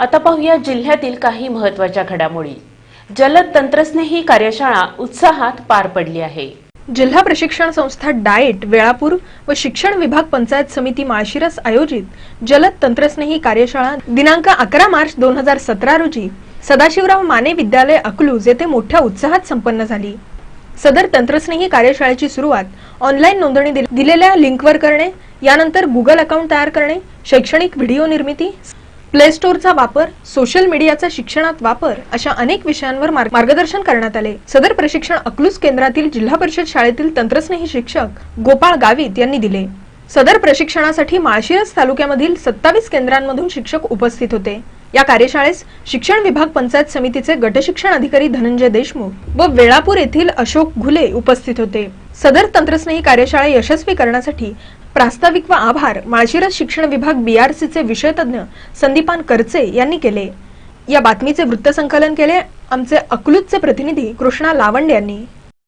आता पाहूया जिल्ह्यातील काही महत्त्वाच्या घडामोडी. जलद तंत्रस्नेही कार्यशाळा उत्साहात पार पडली आहे. जिल्हा प्रशिक्षण संस्था डाएट वेळापूर व शिक्षण विभाग पंचायत समिती माळशिरस आयोजित जलद तंत्रस्नेही कार्यशाळा दिनांक अकरा मार्च दोन हजार सतरा रोजी सदाशिवराव माने विद्यालय अकलूज येथे मोठ्या उत्साहात संपन्न झाली. सदर तंत्रस्नेही कार्यशाळेची सुरुवात ऑनलाईन नोंदणी दिलेल्या लिंकवर करणे यानंतर गुगल अकाउंट तयार करणे शैक्षणिक व्हिडिओ निर्मिती प्ले स्टोअरचा वापर सोशल मीडियाचा शिक्षणात वापर अशा अनेक विषयांवर मार्गदर्शन करण्यात आले. सदर प्रशिक्षण अकलूज केंद्रातील जिल्हा परिषद शाळेतील तंत्रस्नेही शिक्षक गोपाळ गावित यांनी दिले. सदर प्रशिक्षणासाठी माळशिरस तालुक्यामधील सत्तावीस केंद्रांमधून शिक्षक उपस्थित होते. या कार्यशाळेस शिक्षण विभाग पंचायत समितीचे गटशिक्षण अधिकारी धनंजय देशमुख व वेळापूर येथील अशोक घुले उपस्थित होते. सदर तंत्रस्नेही कार्यशाळा यशस्वी करण्यासाठी प्रास्ताविक व आभार माळशिरस शिक्षण विभाग बीआरसीचे विषय तज्ज्ञ संदीपान करचे यांनी केले. या बातमीचे वृत्तसंकलन केले आमचे अकलूजचे प्रतिनिधी कृष्णा लावंड यांनी.